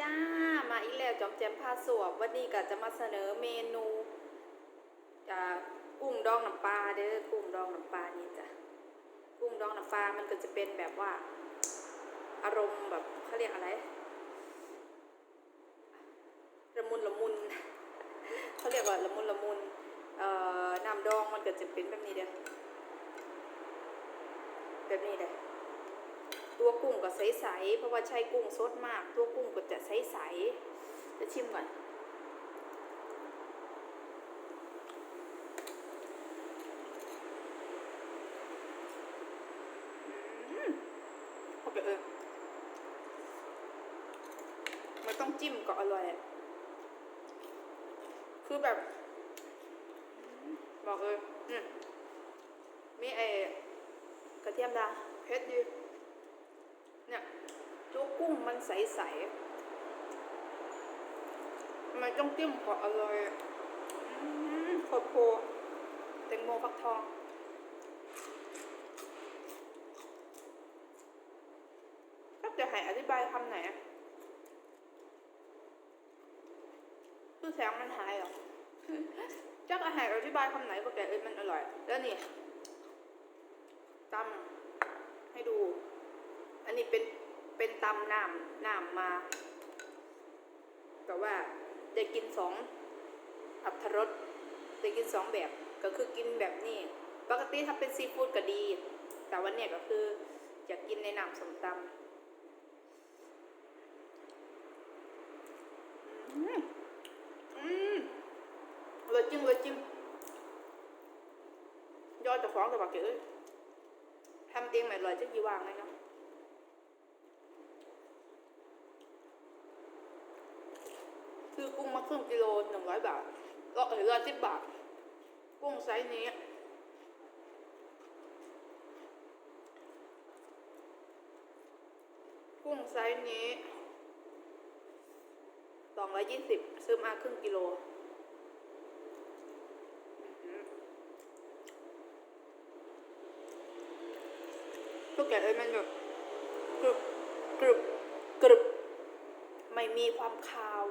จ้า มาอีกแล้วจอมแจมพาสวบวันนี้ก็จะมาเสนอเมนูจากกุ้งดองน้ำปลาเด้อกุ้งดองน้ำปลานี่จ้ะกุ้งดองน้ำปลามันก็จะเป็นแบบว่า อารมณ์แบบเขาเรียกอะไรละมุนละมุนเขาเรียกว่าละมุนละมุนเอ่อน้ำดองมันก็จะเป็นแบบนี้เด้อแบบนี้เด้อ ตัวกุ้งก็ใสๆเพราะว่าใช้กุ้งสดมาก ตัวกุ้งก็จะใสๆจะชิมก่อนอืมโอเออไม่ต้องจิ้มก็อร่อย คือแบบ บอกเลยมมีไอ้กระเทียมดาเผ็ดดี กุ้งมันใสๆทำไมต้องจิ้มก่ออร่อยอะอืมโคตรโพแตงโมฟักทองก็จะให้อธิบายคำไหนคือแสงมันหายหรอจักอาหารอธิบายคำไหนก็แกเอ้ยมันอร่อย แล้วนี่ตำให้ดู อันนี้เป็น เป็นตำน้ำน้ำมาแต่ว่าได้กินสองอัตรสได้กินสองแบบก็คือกินแบบนี้ ปกติถ้าเป็นซีฟู้ดก็ดี แต่วันเนี้ยก็คืออยากกินในน้ำสมตำอืมอืมเลยจิ้มเลยจิ้มยอดจะฟ้องแต่ว่าเก๋เอ้ทำเองไม่อร่อยจะกี่วางเลยเนาะ ซื้อกุ้งมา ครึ่งกิโลหนึ่งร้อยบาทก็เออร้อยสิบบาท กุ้งไซส์นี้ กุ้งไซส์นี้สองร้อยยี่สิบซื้อมาครึ่งกิโลอื้อหือทุกอย่างเลยมันแบบกรึบกรึบกรึบไม่มีความคาว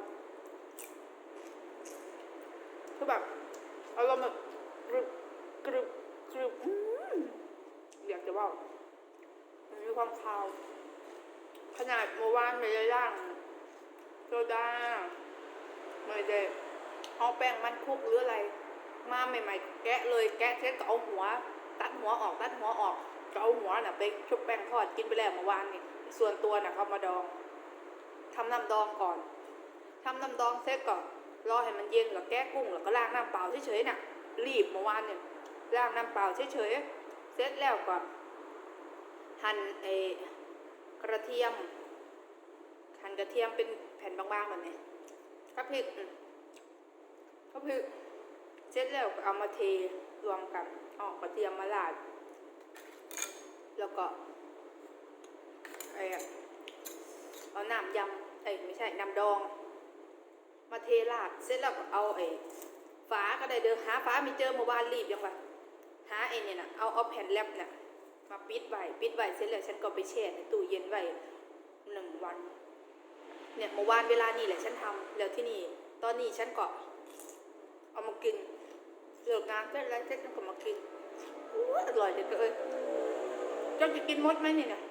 คือ แบบอารมณ์แบบกรึบกรึบกรึบอืมอยากจะว่ามันมีความคาว ขนาดเมื่อวานไม่ได้ย่างโซดาไม่ได้เอาแป้งมันคุกหรืออะไร มาใหม่ๆ แกะเลยแกะเสร็จก็เอาหัว ตัดหัวออกตัดหัวออกก็เอาหัวน่ะไปชุบแป้งทอดกินไปแล้วเมื่อวานนี่ส่วนตัวน่ะเขามาดองทำน้ำดองก่อนทำน้ำดองเสร็จก่อน รอให้มันเย็นแล้วแก้กุ้งแล้วก็ล้างน้ำเปล่าเฉยๆน่ะ รีบเมื่อวานเนี่ยล้างน้ำเปล่าเฉยๆเสร็จแล้วก็หั่นไอ้กระเทียมหั่นกระเทียมเป็นแผ่นบางๆแบบนี้ก็พริกอืมก็พริกเสร็จแล้วก็เอามาเทรวมกันออกกระเทียมมาลาด แล้วก็ไอ้อะเอาน้ำยำเอ้ยไม่ใช่น้ำดอง มาเทราดเสร็จแล้วก็เอาไอ้ฝาก็ได้เดินหาฝาไม่เจอเมื่อวานรีบยังวะหาไอ้เนี่ยนะเอาเอาแผ่นแรปน่ะมาปิดไว้ปิดไว้เสร็จแล้วฉันก็ไปแช่ในตู้เย็นไว้หนึ่งวัน เนี่ยเมื่อวานเวลานี่แหละฉันทำแล้วที่นี่ตอนนี้ฉันก็เอามากินเลิกงานเสร็จแล้วเสร็จฉันก็มากินอู้อร่อยเด็ดเลยเจ้าจะกินมดไหมนี่เนี่ย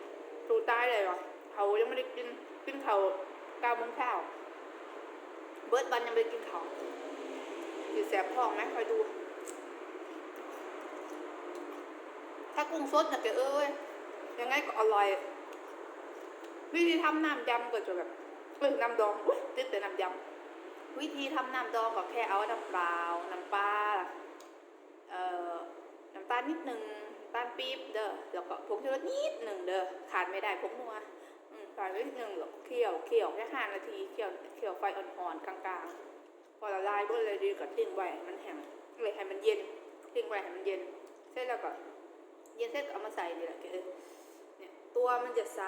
ถูตายเลยเหรอเขายังไม่ได้กินกินเขาเก้าโมงเช้า เบิร์ดบันยังไปกินของอยู่แสบท้องไหมคอยดู ถ้ากุ้งสดนะแกเอ้ยยังไงก็อร่อยวิธีทำน้ำยำก็จะแบบเออน้ำดองอุ๊ยติดแต่น้ำยำวิธีทำน้ำดองก็แค่เอาน้ำเปล่าน้ำปลาเอ่อน้ำตาลนิดหนึ่งตาลปี๊บเด้อแล้วก็ผงชูรสนิดหนึ่งเด้อขาดไม่ได้ผงนัว อืมใส่ไว้นิดนึงแล้วเคี่ยวเคี่ยวแค่ห้านาทีเคี่ยวเคี่ยวไฟอ่อนๆกลางๆ พอละลายก็เลยดีกับทิ้งไว้ให้มันแห้งเลยให้มันเย็นทิ้งไว้ให้มันเย็นเสร็จแล้วก็เย็นเสร็จเอามาใส่นี่แหละเกเนี่ยตัวมันจะใส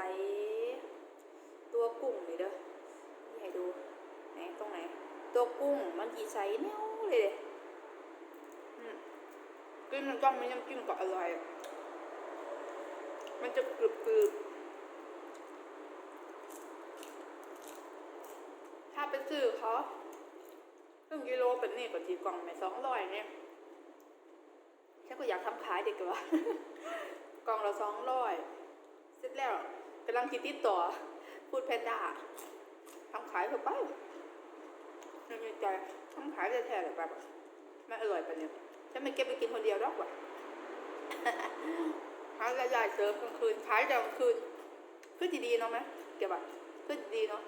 ตัวกุ้งนี่เด้อนี่ให้ดูไหนตรงไหน ตัวกุ้งมันจีใสเนี้ยเลยกินมันต้องมันยังกินก็อร่อยมันจะกรึบๆ ไปซื้อเขาครึ่งกิโลเป็นนี่กว่าจีกล่องไม่สองร้อยเนี่ยฉันก็อยากทำขายเด็กกว่า กล่องละสองร้อยเสร็จแล้วกำลังคิดติดต่อ พูดแพนด้าทำขายเถอะไปนึกในใจทำขายแท้ๆเลยแบบไม่อร่อยปะเนี่ยฉันไม่เก็บไปกินคนเดียวหรอกว่ะหายรายได้เสริมกลางคืนขายแต่กลางคืนคือดีๆเนาะไหมเก็บอะคือดีเนาะ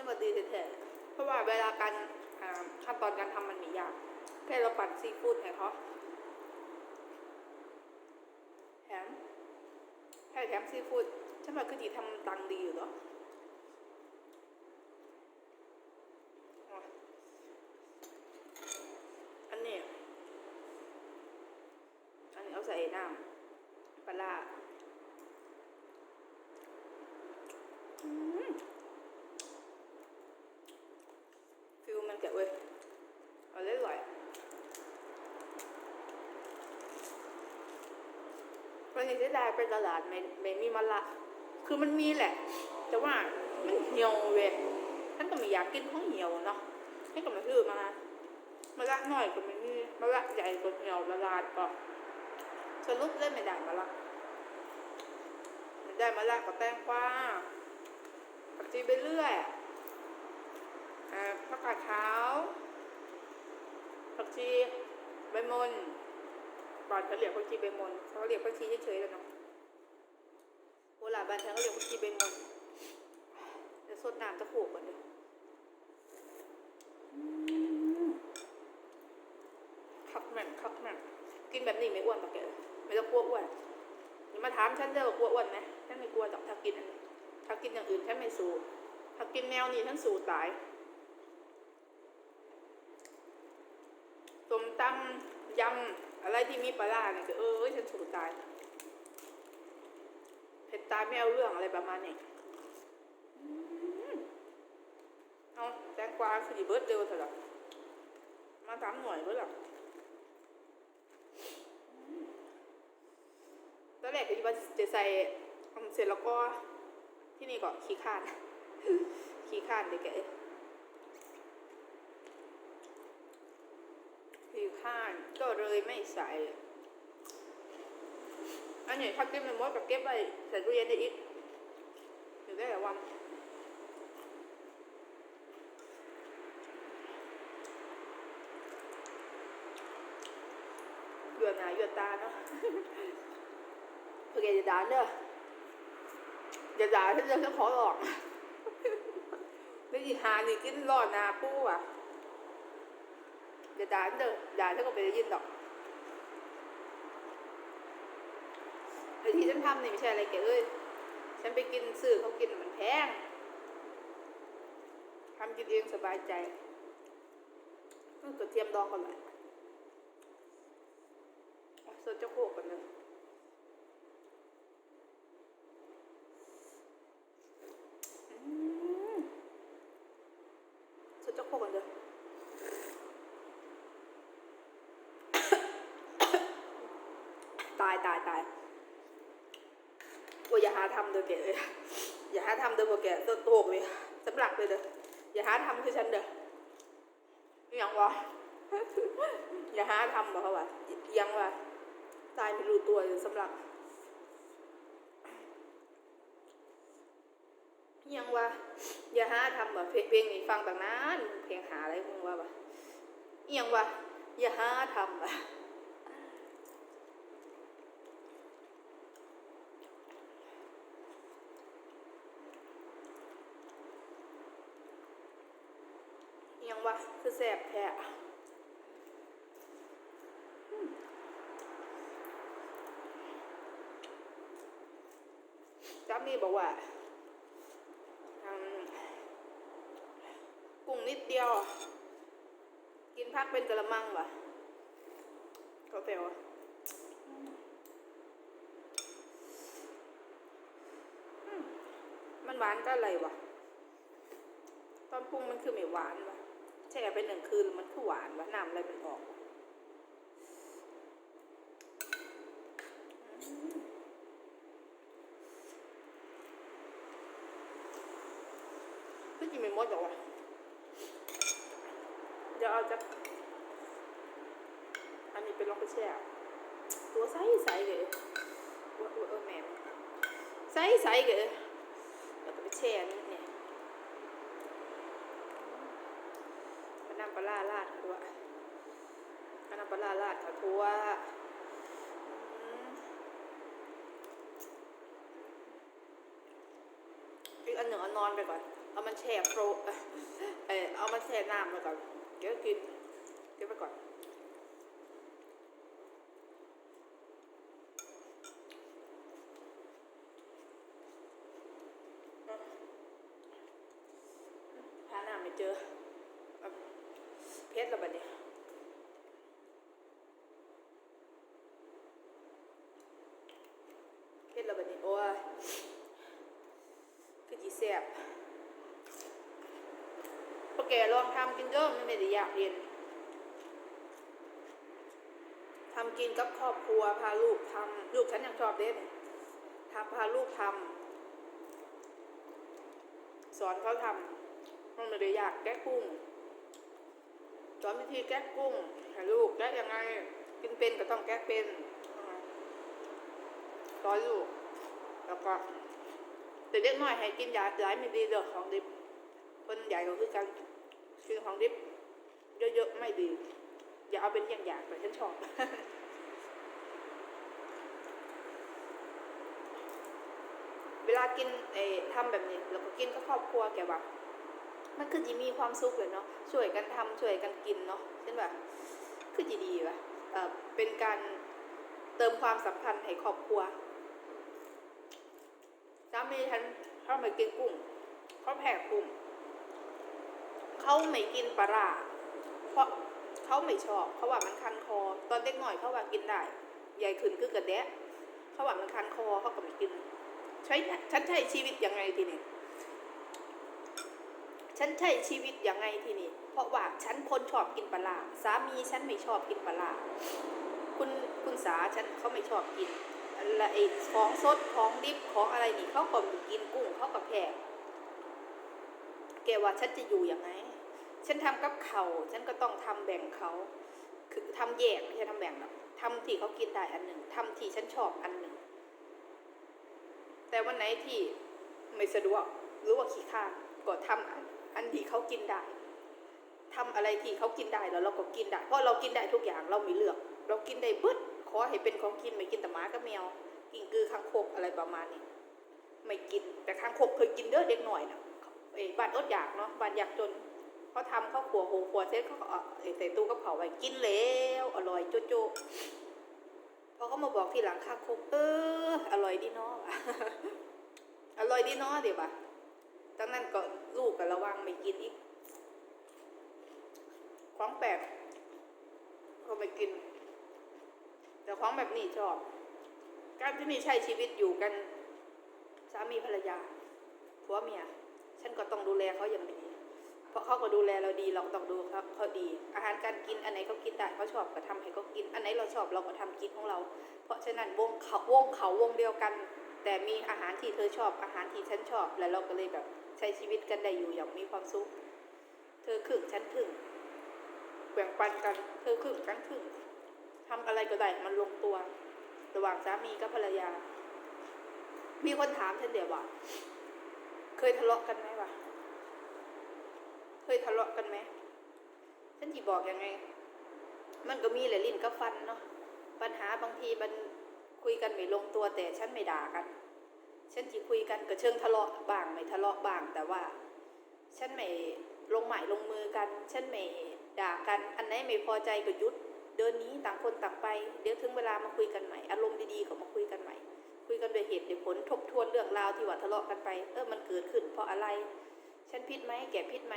ฉันว่าดีแท้ๆเพราะว่าเวลาการขั้นตอนการทำมันมียากแค่เราปั่นซีฟู้ดให้เขาแถมแค่แถมซีฟู้ดฉันว่าคือดีทำตังดีอยู่เนาะอะอันนี้ อันนี้เอาใส่น้ำปลาร้าอืมฟิลมันจะเว้ยเอาเลยร่อย วันนี้จะได้ไปตลาดไม่ไม่มีมะละ คือมันมีแหละ แต่ว่ามันเหี่ยวเว้ยท่านก็ไม่อยากกินของเหี่ยวเนาะให้ก็มาซื้อมามะละหน่อยก็ไม่มีมะละใหญ่ก็เหี่ยวละลายก็สรุปเล่นไม่ได้มาละไม่ได้มาละก็แตงกวาผักชีไปเรื่อยอ่าผักกาดขาวผักชีใบมน บานเขาเรียกผักชีใบมนเขาเรียกผักชีเฉยๆแล้วเนาะโบราณบ้านฉันเขาเรียกผักชีใบมนเดี๋ยวสดน้ำตะโขกก่อนเลยคักแม่งคักแม่งกินแบบนี้ไม่อ้วนปะแกไม่ต้องกลัวอ้วนอย่ามาถามฉันเด้อกลัวอ้วนไหมฉันไม่กลัวหรอกถ้ากินอันนี้ถ้ากินอย่างอื่นฉันไม่สู้ถ้ากินแนวนี้ฉันสู้ตายต้มตำยำ อะไรที่มีปลาร้าเนี่ยก็เออฉันสู้ตายเผ็ดตายไม่เอาเรื่องอะไรประมาณนี้เอาแตงกวาคือดีเบิร์ดเร็วเถอะมาสามหน่วยเบิร์ดหรอตอนแรกก็คิดว่าจะใส่อืมเสร็จแล้วก็ที่นี่ก็ขี้ข้านขี้ข้านเด็กแก ขี้านก็เลยไม่ใส่ อันนี้ถ้าเก็บในมดกับเก็บไว้ใส่ตู้เย็นได้อีกอยู่ได้หลายวันหยวนหนาหยวนตาเนาะโอเคอย่าด่าเด้ออย่าด่าฉันเด้อฉันขอหลอกไม่ดีหานี่กินรอดนาปู้อะ อย่าด่าฉันเด้อด่าฉันก็ไปได้ยินดอกไอ้ที่ฉันทำนี่ไม่ใช่อะไรแกเอ้ย ฉันไปกินสื่อเขากินมันแพงทำกินเองสบายใจก็กระเทียมดองก่อนเลยสดจะโคกกันเลย อืมสุดจะโคกันเด้อ ตายตายตายโอ้ยอย่าหาทำเด้อแกเลยอย่าหาทำเด้อพวกแกตัวโตกเลยสำหรับเลยเด้ออย่าหาทำคือฉันเด้ออหยังวะอย่าหาทำบอกเขาว่ายังวะตายไม่รู้ตัวเลยสำหรับยังว่าอย่าหาทำแบบเพลงเพลงนี้ฟังต่างนานเพลงหาอะไรมึงว่าปะอิหยังว่าอย่าหาทำอ ยังว่าคือแสบแท้อืมจ้ามีบอกว่าอืมกุ้งนิดเดียว กินพักเป็นกระมังวะเขาเปลวอะมมันหวานก็อะไรวะตอนปรุงมันคือไม่หวานวะ แช่ไปหนึ่งคืนมันคือหวานวะน้ำอะไรมันออกวะอืมก็กินไม่หมดหรอวะเดี๋ยวเอาจากอันนี้ไปลองไปแช่ตัวใสใสเลยว่าเออแม่ใสใสเลยแล้วก็ไปแช่นี่เนี่ยมันน้ำปลาร้าราดเขาด้วยมันน้ำป ลาลาดเขาทั่วอืมอีกอันหนึ่งเอานอนไปก่อน เอามันแช่โปร เออเอามันแช่น้ำไปก่อน เดี๋ยวกิน เดี๋ยวไปก่อน หาหน้าไม่เจอเอาเพชรแล้วบัดนี้เพชรแล้วบัดนี้ โอ้ย คือจีแซ่บพอแกลองทำ กินเด้อมันไม่ได้อยากเรียนทำกินกับครอบครัวพาลูกทำลูกฉันยังชอบเล่นทำพาลูกทำสอนเขาทำมันไม่ได้อยากแก้กุ้งสอนวิธีแก้กุ้งให้ลูกแก้ยังไง กินเป็นก็ต้องแก้เป็นสอนลูกแล้วก็แต่เด็กน้อยให้กินยาย้ายไม่ดีเด้อของดิบคนใหญ่ก็คือกา รกินของดิบเยอะๆไม่ดี อย่าเอาเป็นอย่างอย่างแต่ฉันชอบเวลากินเออทำแบบนี้แล้วก็กินกับครอบครัวแกว่ามันคือจะมีความสุขเลยเนาะช่วยกันทำช่วยกันกินเนาะเช่นแบบคือจะดีว่ะเออเป็นการเติมความสัมพันธ์ให้ครอบครัวสามีฉันเขาไม่กินกุ้งเขาแพ้กุ้ง เขาไม่กินปลาร้าเพราะเขาไม่ชอบ เขาว่ามันคันคอ ตอนเด็กหน่อยเขาว่ากินได้ใหญ่ขึ้นคือกระแดะเขาว่ามันคันคอเขาก็ไม่กิน ใช้ฉันใช้ชีวิตยังไงทีนี้ฉันใช้ชีวิตยังไงทีนี้เพราะว่าฉันคนชอบกินปลาร้าสามีฉันไม่ชอบกินปลาร้าคุณคุณสาฉันเขาไม่ชอบกินและไอ้ของสดของดิบของอะไรนี่เขาก็ไม่กินกุ้งเขาก็แพ้แกว่าฉันจะอยู่ยังไง ฉันทำกับเขาฉันก็ต้องทำแบ่งเขาคือทำแยกไม่ใช่ทำแบ่งหรอกทำที่เขากินได้อันหนึ่งทำที่ฉันชอบอันหนึ่ง แต่วันไหนที่ไม่สะดวกหรือว่าขี้ข้านก็ทำอันอันที่เขากินได้ทำอะไรที่เขากินได้แล้วเราก็กินได้ เพราะเรากินได้ทุกอย่างเราไม่เลือก เรากินได้เบิดขอให้เป็นของกินไม่กินแต่หมากับแมวกินกือข้างคกอะไรประมาณนี้ไม่กินแต่ข้างคกเคยกินเด้อเด็กหน่อยนะเอ้ยบ้านอดอยากเนาะบ้านอยากจน เขาทำข้าวขัวโหขัวเสร็จเขาก็เอาเอ้ยใส่ตู้กระเผาไว้กินแล้วอร่อยโจโจพอเขามาบอกทีหลังข้างคกเอออร่อยดีเนาะอร่อยดีเนาะเดี๋ยวปะตั้งนั้นก็ลูกกับระวังไม่กินอีกของแปลกก็ไม่กิน แต่ของแบบนี้ชอบ การที่นี่ใช้ชีวิตอยู่กันสามีภรรยาผัวเมีย ฉันก็ต้องดูแลเขาอย่างดี เพราะเขาก็ดูแลเราดีเราก็ต้องดูเขาเขาดี อาหารการกินอันไหนเขากินได้เขาชอบก็ทำให้เขากิน อันไหนเราชอบเราก็ทำกินของเรา เพราะฉะนั้นวงเขาวงเขาวงเดียวกัน แต่มีอาหารที่เธอชอบ อาหารที่ฉันชอบ แล้วเราก็เลยแบบใช้ชีวิตกันได้อยู่อย่างมีความสุข เธอครึ่งฉันครึ่งแบ่งปันกัน เธอครึ่งฉันครึ่งทำอะไรก็ได้มันลงตัว ระหว่างสามีกับภรรยา มีคนถามฉันเดี๋ยวว่า เคยทะเลาะกันไหม เคยทะเลาะกันไหมฉันจีบอกยังไง มันก็มีแหละลิ้นกับฟันเนาะปัญหาบางทีมันคุยกันไม่ลงตัวแต่ฉันไม่ด่ากัน ฉันจีคุยกันก็เชิงทะเลาะบ้างไม่ทะเลาะบ้าง แต่ว่า ฉันไม่ลงหมายลงมือกัน ฉันไม่ด่ากัน อันไหนไม่พอใจก็หยุดเดินนี้ต่างคนต่างไป เดี๋ยวถึงเวลามาคุยกันใหม่ อารมณ์ดีๆก็มาคุยกันใหม่ คุยกันด้วยเหตุด้วยผลทบทวนเรื่องราวที่ว่าทะเลาะกันไป เออมันเกิดขึ้นเพราะอะไร ฉันผิดไหมแกผิดไหม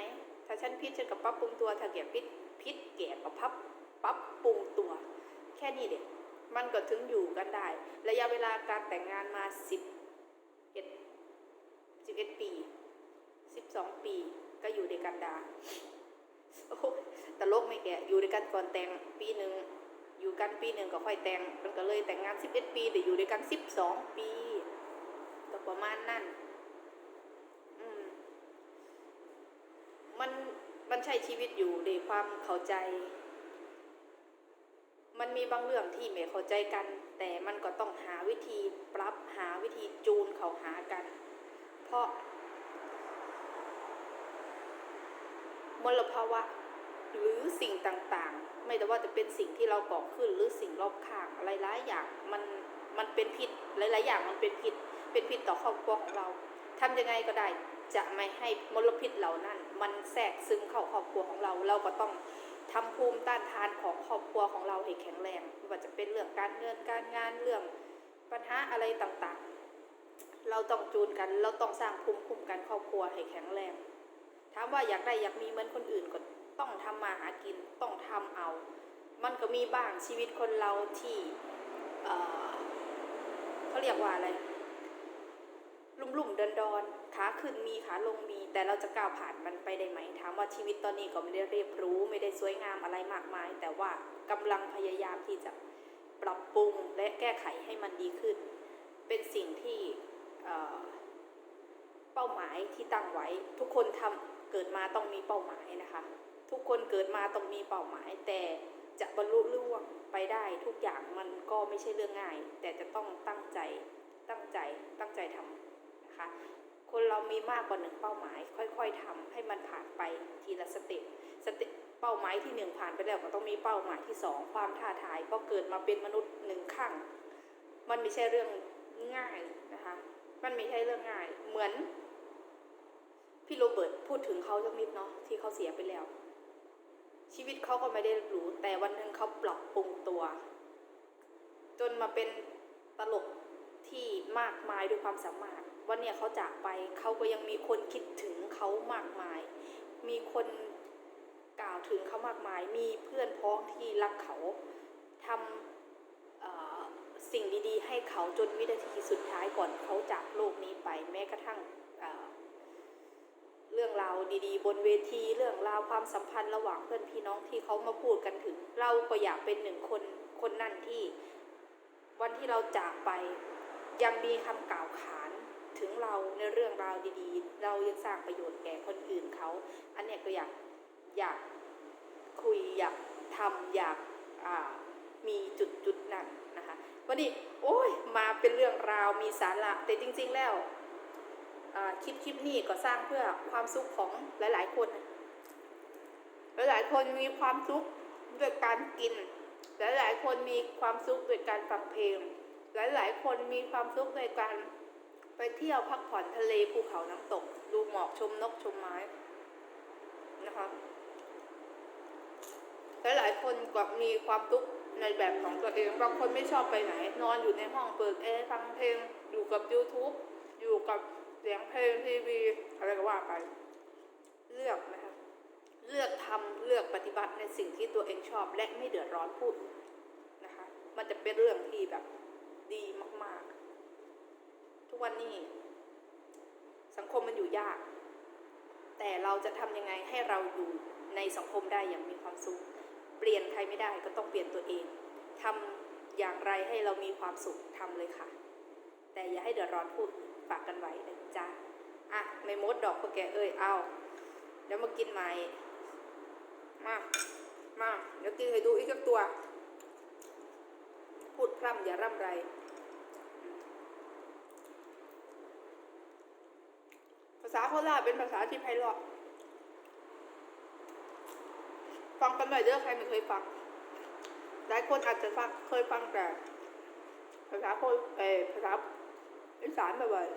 ถ้าฉันผิดฉันก็ปรับปรุงตัว ถ้าแกผิดผิดแกก็พับปรับปรุงตัว แค่นี้เด็กมันก็ถึงอยู่กันได้ ระยะเวลาการแต่งงานมาสิบเอ็ดสิบเอ็ดปีสิบสองปีก็อยู่ด้วยกันดาโอ้โหตลกไม่แก่อยู่ด้วยกันก่อนแต่งปีหนึ่งอยู่กันปีหนึ่งก็ค่อยแต่งมันก็เลยแต่งงานสิบเอ็ดปีแต่อยู่ด้วยกันสิบสองปีก็ประมาณนั้น อืม มัน มันใช้ชีวิตอยู่ด้วยความเข้าใจ มันมีบางเรื่องที่ไม่เข้าใจกัน แต่มันก็ต้องหาวิธีปรับหาวิธีจูนเขาหากัน เพราะมลภาวะหรือสิ่งต่างๆ ไม่แต่ว่าจะเป็นสิ่งที่เราก่อขึ้นหรือสิ่งรอบข้างหลายๆอย่างมันมันเป็นพิษหลายๆอย่างมันเป็นพิษเป็นพิษต่อครอบครัวของเราทำยังไงก็ได้ จะไม่ให้มลพิษเหล่านั้น มันแทรกซึมเข้าครอบครัวของเรา เราก็ต้องทำภูมิต้านทานของครอบครัวของเราให้แข็งแรงไม่ว่าจะเป็นเรื่องการเงินการงานเรื่องปัญหาอะไรต่างๆ เราต้องจูนกัน เราต้องสร้างภูมิคุ้มกันครอบครัวให้แข็งแรงถามว่าอยากได้อยากมีเหมือนคนอื่นก็ต้องทำมาหากินต้องทำเอา มันก็มีบ้างชีวิตคนเราที่เเขาเรียกว่าอะไร ลุ่มลุ่มๆดอนดอนขาขึ้นมีขาลงมี แต่เราจะก้าวผ่านมันไปได้ไหม ถามว่าชีวิตตอนนี้ก็ไม่ได้เรียบรู้ ไม่ได้สวยงามอะไรมากมาย แต่ว่ากำลังพยายามที่จะปรับปรุงและแก้ไขให้มันดีขึ้น เป็นสิ่งที่เเป้าหมายที่ตั้งไว้ ทุกคนทำเกิดมาต้องมีเป้าหมายนะคะ ทุกคนเกิดมาต้องมีเป้าหมาย แต่จะบรรลุล่วงไปได้ทุกอย่างมันก็ไม่ใช่เรื่องง่าย แต่จะต้องตั้งใจตั้งใจตั้งใจทำ นะคะ คนเรามีมากกว่าหนึ่งเป้าหมาย ค่อยๆทำให้มันผ่านไปทีละสเต็ปสเต็ปเป้าหมายที่หนึ่งผ่านไปแล้วก็ต้องมีเป้าหมายที่สองความท้าทายเพราะเกิดมาเป็นมนุษย์หนึ่งครั้งมันไม่ใช่เรื่องง่ายนะคะ มันไม่ใช่เรื่องง่าย เหมือน พี่โรเบิร์ตพูดถึงเขาสักนิดเนาะที่เขาเสียไปแล้ว ชีวิตเขาก็ไม่ได้หรูแต่วันหนึ่งเขาปรับปรุงตัว จนมาเป็นตลกที่มากมายด้วยความสามารถ วันเนี้ยเขาจากไปเขาก็ยังมีคนคิดถึงเขามากมาย มีคนกล่าวถึงเขามากมาย มีเพื่อนพ้องที่รักเขาทำสิ่งดีๆ ให้เขาจนวินาทีสุดท้ายก่อนเขาจากโลกนี้ไป แม้กระทั่งเเรื่องราวดีๆ บนเวทีเรื่องราวความสัมพันธ์ระหว่างเพื่อนพี่น้องที่เขามาพูดกันถึง เราก็อยากเป็นหนึ่งคนคนนั่นที่ วันที่เราจากไปยังมีคำกล่าวขาน ถึงเราในเรื่องราวดีๆ เรายังสร้างประโยชน์แก่คนอื่นเขา อันเนี้ยก็อยากอยากคุยอยากทำอยากมีจุดจุดนั้นนะคะวันนี้โอ้ยมาเป็นเรื่องราวมีสาระแต่จริง ๆแล้วคลิปคลิปนี้ก็สร้างเพื่อความสุขของหลาย ๆ คน หลายๆคนมีความสุขด้วยการกิน หลายๆคนมีความสุขด้วยการฟังเพลง หลายๆคนมีความสุขในการ ไปเที่ยวพักผ่อนทะเลภูเขาน้ำตก ดูหมอกชมนกชมไม้นะคะหลายๆคนก็มีความทุกข์ในแบบของตัวเองบางคนไม่ชอบไปไหน นอนอยู่ในห้องเปิดแอร์ฟังเพลงอยู่กับ YouTube อยู่กับเสียงเพลงทีวีอะไรก็ว่าไป เลือกนะคะเลือกทำเลือกปฏิบัติในสิ่งที่ตัวเองชอบและไม่เดือดร้อนพูดนะคะ มันจะเป็นเรื่องที่แบบดีมาก วันนี้ สังคมมันอยู่ยาก แต่เราจะทำยังไงให้เราอยู่ในสังคมได้อย่างมีความสุข เปลี่ยนใครไม่ได้ก็ต้องเปลี่ยนตัวเองทำอย่างไรให้เรามีความสุขทำเลยค่ะ แต่อย่าให้เดือดร้อนพูดฝากกันไว้นะจ๊ะอะไม่มดดอกพวกแกเอ้ยเอาเดี๋ยวมากินใหม่มามาเดี๋ยวกินให้ดูอีกสักตัว พูดพร่ำอย่าร่ำไรอืมภา ษาโคราชเป็นภาษาที่ไพเราะฟังกันหน่อยเด้อใครไม่เคยฟัง หลายคนอาจจะฟังเคยฟังแต่ภาษาโคเอภาษาอีสานบ่อย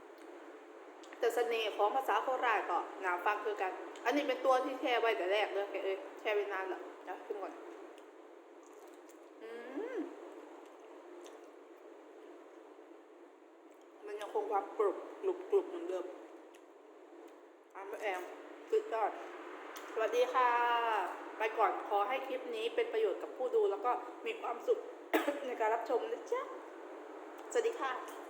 ๆแต่เสน่ห์ของภาษาโคราชก็หนาฟังคือกัน อันนี้เป็นตัวที่แช่ไว้แต่แรกเลยแกเอ้ยแช่ไว้นานแล้วนะขึ้นก่อนมันยังคงความกรุบกรุบกรุบเหมือนเดิม มสุดยอด สวัสดีค่ะ ไปก่อนขอให้คลิปนี้เป็นประโยชน์กับผู้ดูแล้วก็มีความสุขในการรับชมนะจ๊ะ สวัสดีค่ะ